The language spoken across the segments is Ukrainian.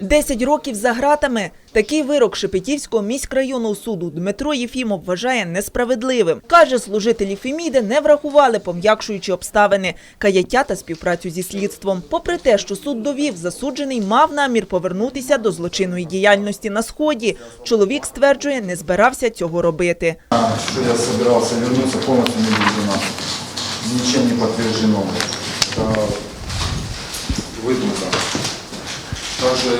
10 років за ґратами. Такий вирок Шепетівського міськрайонного суду Дмитро Єфімов вважає несправедливим. Каже, служителі Феміди не врахували пом'якшуючі обставини, каяття та співпрацю зі слідством. Попри те, що суд довів, засуджений мав намір повернутися до злочинної діяльності на сході. Чоловік стверджує, не збирався цього робити. Что я собирался вернуться, полностью не. Ничем не подтверждено. Это выдумка. Также,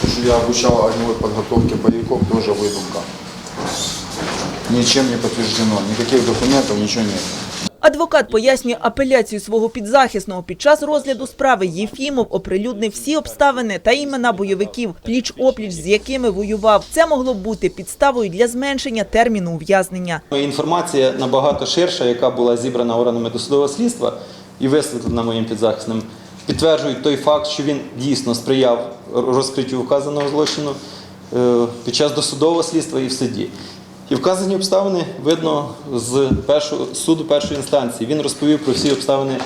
то, что я обучал огневой подготовке боевиков, тоже выдумка. Ничем не подтверждено. Никаких документов, ничего нет. Адвокат пояснює апеляцію свого підзахисного. Під час розгляду справи Єфімов оприлюднив всі обставини та імена бойовиків, пліч-опліч з якими воював. Це могло б бути підставою для зменшення терміну ув'язнення. Інформація набагато ширша, яка була зібрана органами досудового слідства і висвітлена моїм підзахисним, підтверджують той факт, що він дійсно сприяв розкриттю вказаного злочину е, під час досудового слідства і в суді. І вказані обставини видно з першого суду першої інстанції. Він розповів про всі обставини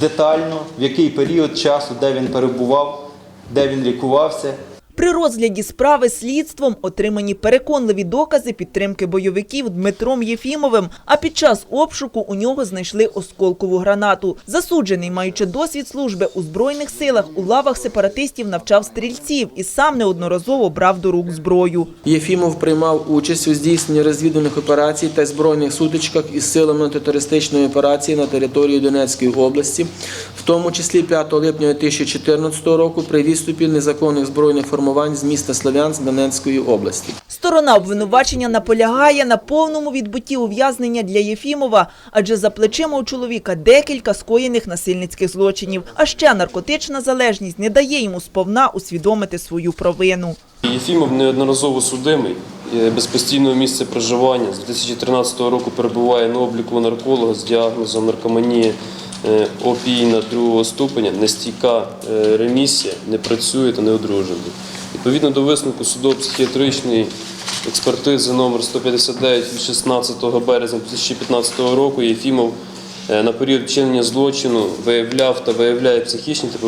детально, в який період часу, де він перебував, де він лікувався. При розгляді справи слідством отримані переконливі докази підтримки бойовиків Дмитром Єфімовим. А під час обшуку у нього знайшли осколкову гранату. Засуджений, маючи досвід служби у збройних силах, у лавах сепаратистів навчав стрільців і сам неодноразово брав до рук зброю. Єфімов приймав участь у здійсненні розвідувальних операцій та збройних сутичках із силами антитерористичної операції на території Донецької області, в тому числі 5 липня 2014 року при відступі незаконних збройних формувань з міста Слов'янськ Донецької області. Сторона обвинувачення наполягає на повному відбутті ув'язнення для Єфімова, адже за плечима у чоловіка декілька скоєних насильницьких злочинів. А ще наркотична залежність не дає йому сповна усвідомити свою провину. Єфімов неодноразово судимий, е, без постійного місця проживання. З 2013 року перебуває на обліку нарколога з діагнозом наркоманія е, опійна другого ступеня, нестійка е, ремісія, не працює та не одружений. Відповідно до висновку судово-психіатричної експертизи номер 159 від 16 березня 2015 року Єфімов е, на період вчинення злочину виявляв та виявляє психічні та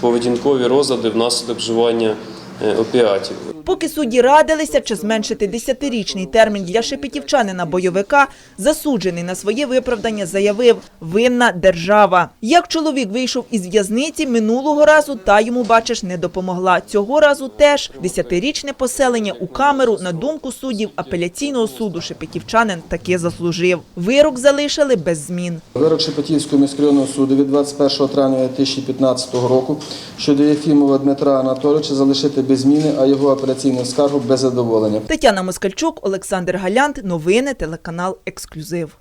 поведінкові розлади внаслідок вживання е, опіатів. Поки судді радилися, чи зменшити 10-річний термін для шепетівчанина бойовика, засуджений на своє виправдання заявив «винна держава». Як чоловік вийшов із в'язниці, минулого разу та йому, бачиш, не допомогла. Цього разу теж 10-річне поселення у камеру, на думку суддів апеляційного суду, шепетівчанин таки заслужив. Вирок залишили без змін. Вирок Шепетівського міськрайонного суду від 21 травня 2015 року щодо Єфімова Дмитра Анатолійовича залишити без зміни, а його апеляційну скаргу без задоволення. Тетяна Москальчук, Олександр Галянт. Новини, телеканал «Ексклюзив».